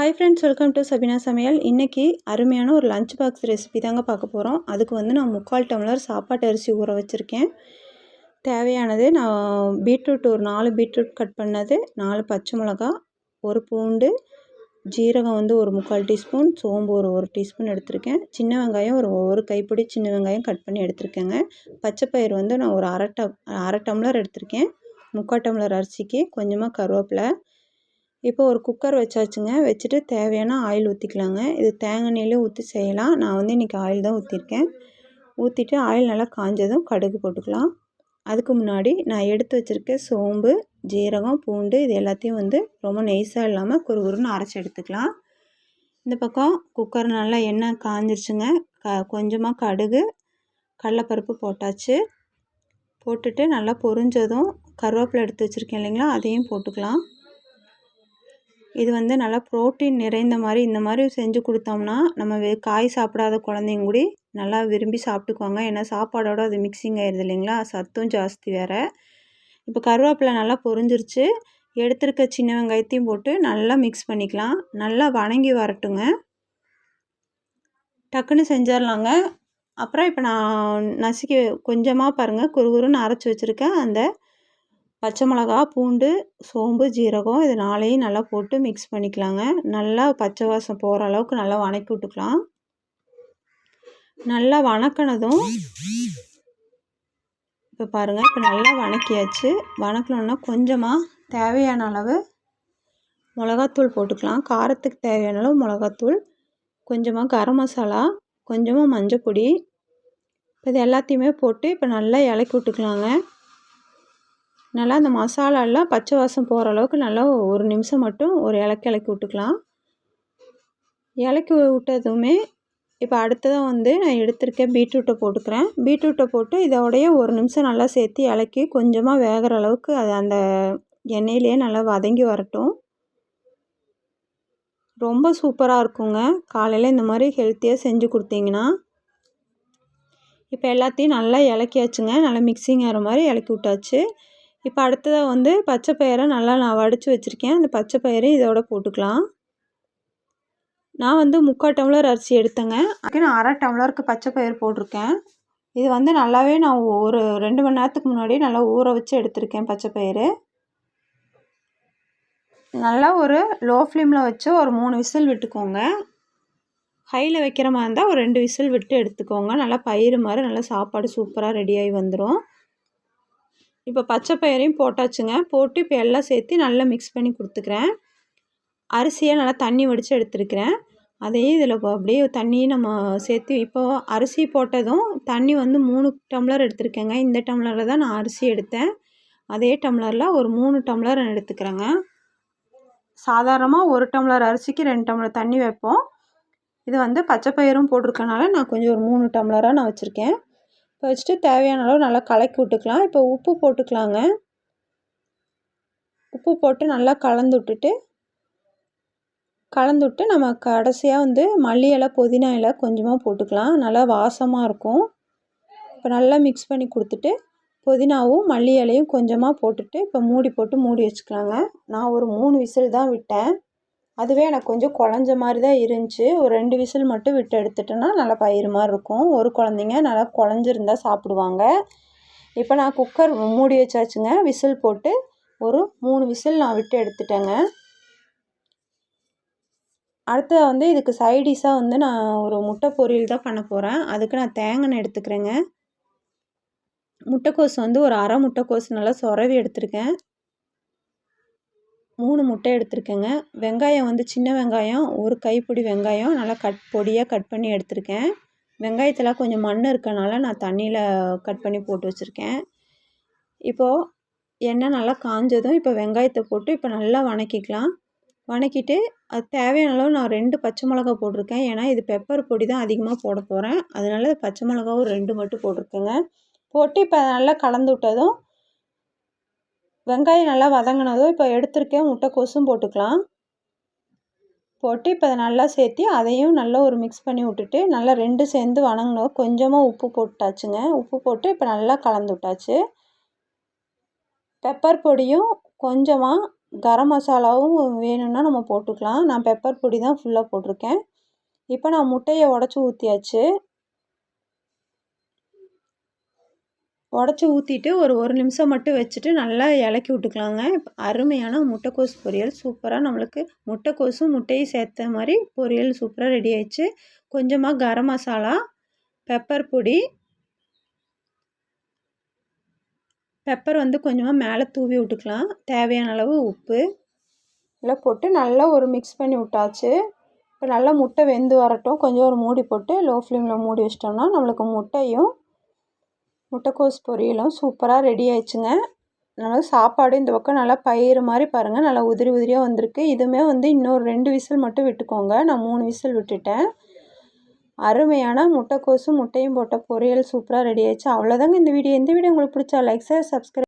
Hi friends welcome to Sabina சமையல் இன்றைக்கி அருமையான ஒரு லஞ்ச் பாக்ஸ் ரெசிபி தாங்க பார்க்க போகிறோம் அதுக்கு வந்து நான் முக்கால் டம்ளர் சாப்பாட்டு அரிசி ஊற வச்சுருக்கேன். தேவையானது நான் பீட்ரூட் ஒரு நாலு பீட்ரூட் கட் பண்ணது நாலு பச்சை மிளகா ஒரு பூண்டு ஜீரகம் வந்து ஒரு முக்கால் டீஸ்பூன் சோம்பு ஒரு ஒரு டீஸ்பூன் எடுத்திருக்கேன். சின்ன வெங்காயம் ஒரு ஒரு கைப்பிடி சின்ன வெங்காயம் கட் பண்ணி எடுத்திருக்கேங்க. பச்சைப்பயிறு வந்து நான் ஒரு அரை டம் அரை டம்ளர் எடுத்திருக்கேன். முக்கால் டம்ளர் அரிசிக்கு கொஞ்சமாக கருவேப்பிலை இப்போ ஒரு குக்கர் வச்சாச்சுங்க. வச்சுட்டு தேவையான ஆயில் ஊற்றிக்கலாங்க இது தேங்காய் எண்ணெயிலே ஊற்றி செய்யலாம். நான் வந்து இன்றைக்கி ஆயில் தான் ஊற்றிருக்கேன் ஊற்றிட்டு ஆயில் நல்லா காஞ்சதும் கடுகு போட்டுக்கலாம். அதுக்கு முன்னாடி நான் எடுத்து வச்சுருக்க சோம்பு ஜீரகம் பூண்டு இது எல்லாத்தையும் வந்து ரொம்ப நெய்ஸாக இல்லாமல் குறுகுறுன்னு அரைச்சி எடுத்துக்கலாம். இந்த பக்கம் குக்கர் நல்லா எண்ணெய் காஞ்சிருச்சுங்க. க கொஞ்சமாக கடுகு கடலப்பருப்பு போட்டாச்சு. போட்டுட்டு நல்லா பொரிஞ்சதும் கருவேப்பிலை எடுத்து வச்சுருக்கேன் இல்லைங்களா? அதையும் போட்டுக்கலாம். இது வந்து நல்லா ப்ரோட்டீன் நிறைந்த மாதிரி இந்த மாதிரி செஞ்சு கொடுத்தோம்னா நம்ம வெ காய் சாப்பிடாத குழந்தைங்க கூட நல்லா விரும்பி சாப்பிட்டுக்குவாங்க. ஏன்னா சாப்பாடோட அது மிக்சிங் ஆயிடுது இல்லைங்களா? சத்தும் ஜாஸ்தி வேறு. இப்போ கருவேப்பிலை நல்லா பொரிஞ்சிருச்சு. எடுத்துருக்க சின்ன வெங்காயத்தையும் போட்டு நல்லா மிக்ஸ் பண்ணிக்கலாம். நல்லா வணங்கி வரட்டுங்க. டக்குன்னு செஞ்சிடலாங்க. அப்புறம் இப்போ நான் நசுக்கி கொஞ்சமாக பாருங்கள் குறுகுறுன்னு அரைச்சி வச்சுருக்கேன். அந்த பச்சை மிளகா பூண்டு சோம்பு ஜீரகம் இது நாளையும் நல்லா போட்டு மிக்ஸ் பண்ணிக்கலாங்க. நல்லா பச்சை வாசம் போகிற அளவுக்கு நல்லா வணக்கி விட்டுக்கலாம். நல்லா வணக்கினதும் இப்போ பாருங்கள் இப்போ நல்லா வணக்கியாச்சு. வணக்கணுன்னா கொஞ்சமாக தேவையான அளவு மிளகாத்தூள் போட்டுக்கலாம். காரத்துக்கு தேவையான அளவு மிளகாத்தூள் கொஞ்சமாக கரம் மசாலா கொஞ்சமாக மஞ்சள் பொடி இது எல்லாத்தையுமே போட்டு இப்போ நல்லா இலக்கி விட்டுக்கலாங்க. நல்லா அந்த மசாலாலாம் பச்சை வாசம் போகிற அளவுக்கு நல்லா ஒரு நிமிஷம் மட்டும் ஒரு இலக்கி இலக்கி விட்டுக்கலாம். இலக்கி விட்டதுமே இப்போ அடுத்ததாக வந்து நான் எடுத்திருக்கேன் பீட்ரூட்டை போட்டுக்கிறேன். பீட்ரூட்டை போட்டு இதோடைய ஒரு நிமிஷம் நல்லா சேர்த்து இலக்கி கொஞ்சமாக வேகிற அளவுக்கு அது அந்த எண்ணெயிலே நல்லா வதங்கி வரட்டும். ரொம்ப சூப்பராக இருக்குங்க. காலையில் இந்த மாதிரி ஹெல்த்தியாக செஞ்சு கொடுத்தீங்கன்னா இப்போ எல்லாத்தையும் நல்லா இலக்கியாச்சுங்க. நல்லா மிக்சிங் ஆகிற மாதிரி இலக்கி விட்டாச்சு. இப்போ அடுத்ததாக வந்து பச்சை பயிரை நல்லா நான் வடித்து வச்சுருக்கேன். அந்த பச்சை பயிரை இதோட போட்டுக்கலாம். நான் வந்து முக்கால் டம்ளர் அரிசி எடுத்தேங்க. அதுக்கு நான் அரை டம்ளருக்கு பச்சை பயிர் போட்டிருக்கேன். இது வந்து நல்லாவே நான் ஒரு ரெண்டு மணி நேரத்துக்கு முன்னாடி நல்லா ஊற வச்சு எடுத்திருக்கேன் பச்சை பயிறு. நல்லா ஒரு லோ ஃப்ளேமில் வச்சு ஒரு மூணு விசில் விட்டுக்கோங்க. ஹையில் வைக்கிற மாதிரி இருந்தால் ஒரு ரெண்டு விசில் விட்டு எடுத்துக்கோங்க. நல்லா பயிறு மாதிரி நல்லா சாப்பாடு சூப்பராக ரெடியாகி வந்துடும் இப்போ பச்சை பயிரையும் போட்டாச்சுங்க. போட்டு இப்போ எல்லாம் சேர்த்து நல்லா மிக்ஸ் பண்ணி கொடுத்துக்கிறேன். அரிசியை நல்லா தண்ணி வடித்து எடுத்துருக்கிறேன். அதையும் இதில் அப்படியே தண்ணியை நம்ம சேர்த்து இப்போ அரிசி போட்டதும் தண்ணி வந்து மூணு டம்ளர் எடுத்துருக்கேங்க. இந்த டம்ளரில் தான் நான் அரிசி எடுத்தேன். அதே டம்ளரில் ஒரு மூணு டம்ளர் எடுத்துக்கிறேங்க. சாதாரணமாக ஒரு டம்ளர் அரிசிக்கு ரெண்டு டம்ளர் தண்ணி வைப்போம். இது வந்து பச்சை பயிரும் போட்டிருக்கனால நான் கொஞ்சம் ஒரு மூணு டம்ளராக நான் வச்சுருக்கேன். இப்போ வச்சுட்டு தேவையான அளவு நல்லா கலக்கி விட்டுக்கலாம். இப்போ உப்பு போட்டுக்கலாங்க. உப்பு போட்டு நல்லா கலந்து விட்டுட்டு கலந்து விட்டு நம்ம கடைசியாக வந்து மல்லி இலை புதினா இலை கொஞ்சமாக போட்டுக்கலாம். நல்லா வாசமாக இருக்கும். இப்போ நல்லா மிக்ஸ் பண்ணி கொடுத்துட்டு புதினாவும் மல்லி இலையும் கொஞ்சமாக போட்டுட்டு இப்போ மூடி போட்டு மூடி வச்சுக்கலாங்க. நான் ஒரு மூணு விசில் தான் விட்டேன். அதுவே எனக்கு கொஞ்சம் குழஞ்ச மாதிரி தான் இருந்துச்சு. ஒரு ரெண்டு விசில் மட்டும் விட்டு எடுத்துட்டேன்னா நல்லா பயிர் மாதிரி இருக்கும். ஒரு குழந்தைங்க நல்லா குழஞ்சிருந்தா சாப்பிடுவாங்க. இப்போ நான் குக்கர் மூடி வச்சாச்சுங்க. விசில் போட்டு ஒரு மூணு விசில் நான் விட்டு எடுத்துட்டேங்க. அடுத்தது வந்து இதுக்கு சைடிஷாக வந்து நான் ஒரு முட்டை பொரியல் தான் பண்ண போகிறேன் அதுக்கு நான் தேங்காய் எடுத்துக்கிறேங்க. முட்டைக்கோஸ் வந்து ஒரு அரை முட்டைக்கோஸ் நல்லா சொரவி எடுத்திருக்கேன். மூணு முட்டை எடுத்திருக்கேங்க. வெங்காயம் வந்து சின்ன வெங்காயம் ஒரு கைப்பிடி வெங்காயம் நல்லா கட் பொடியாக கட் பண்ணி எடுத்திருக்கேன். வெங்காயத்தில் கொஞ்சம் மண் இருக்கனால நான் தண்ணியில் கட் பண்ணி போட்டு வச்சுருக்கேன். இப்போது எண்ணெய் நல்லா காஞ்சதும் இப்போ வெங்காயத்தை போட்டு இப்போ நல்லா வணக்கிக்கலாம். வணக்கிட்டு அது தேவையான அளவு நான் ரெண்டு பச்சை மிளகா போட்டிருக்கேன். ஏன்னா இது பெப்பர் பொடி தான் அதிகமாக போட போகிறேன் அதனால பச்சை மிளகாவும் ரெண்டு மட்டும் போட்டிருக்கேங்க. போட்டு இப்போ நல்லா கலந்து விட்டதும் வெங்காயம் நல்லா வதங்கினதும் இப்போ எடுத்திருக்கேன். முட்டைக்கோஸும் போட்டுக்கலாம். போட்டு இப்போ அதை நல்லா சேர்த்து அதையும் நல்லா ஒரு மிக்ஸ் பண்ணி விட்டுட்டு நல்லா ரெண்டு சேர்ந்து வணங்கினோம். கொஞ்சமாக உப்பு போட்டாச்சுங்க. உப்பு போட்டு இப்போ நல்லா கலந்து விட்டாச்சு. பெப்பர் பொடியும் கொஞ்சமாக கரம் மசாலாவும் வேணும்னா நம்ம போட்டுக்கலாம். நான் பெப்பர் பொடி தான் ஃபுல்லாக போட்டிருக்கேன். இப்போ நான் முட்டையை உடச்சி ஊற்றியாச்சு உடச்சி ஊற்றிட்டு ஒரு ஒரு நிமிஷம் மட்டும் வச்சுட்டு நல்லா இலக்கி விட்டுக்கலாங்க. அருமையான முட்டைக்கோஸ் பொரியல். சூப்பராக நம்மளுக்கு முட்டைக்கோஸும் முட்டையும் சேர்த்த மாதிரி பொரியல் சூப்பராக ரெடி ஆயிடுச்சு. கொஞ்சமாக கரம் மசாலா பெப்பர் பொடி பெப்பர் வந்து கொஞ்சமாக மேலே தூவி விட்டுக்கலாம். தேவையான அளவு உப்பு. எல்லாம் போட்டு நல்லா ஒரு மிக்ஸ் பண்ணி விட்டாச்சு. இப்போ நல்லா முட்டை வெந்து வரட்டும். கொஞ்சம் ஒரு மூடி போட்டு லோ ஃப்ளேமில் மூடி வச்சிட்டோம்னா நம்மளுக்கு முட்டையும் முட்டைக்கோஸ் பொரியலும் சூப்பராக ரெடி ஆயிடுச்சுங்க. நல்லா சாப்பாடு இந்த பக்கம் நல்லா பயிறு மாதிரி பாருங்கள் நல்லா உதிரி உதிரியாக வந்திருக்கு. இதுவுமே வந்து இன்னொரு ரெண்டு விசில் மட்டும் விட்டுக்கோங்க. நான் மூணு விசில் விட்டுட்டேன். அருமையான முட்டைக்கோஸும் முட்டையும் போட்ட பொரியல் சூப்பராக ரெடி ஆயிடுச்சு. அவ்வளோதாங்க இந்த வீடியோ. இந்த வீடியோ உங்களுக்கு பிடிச்சா லைக் சார் சப்ஸ்கிரைப்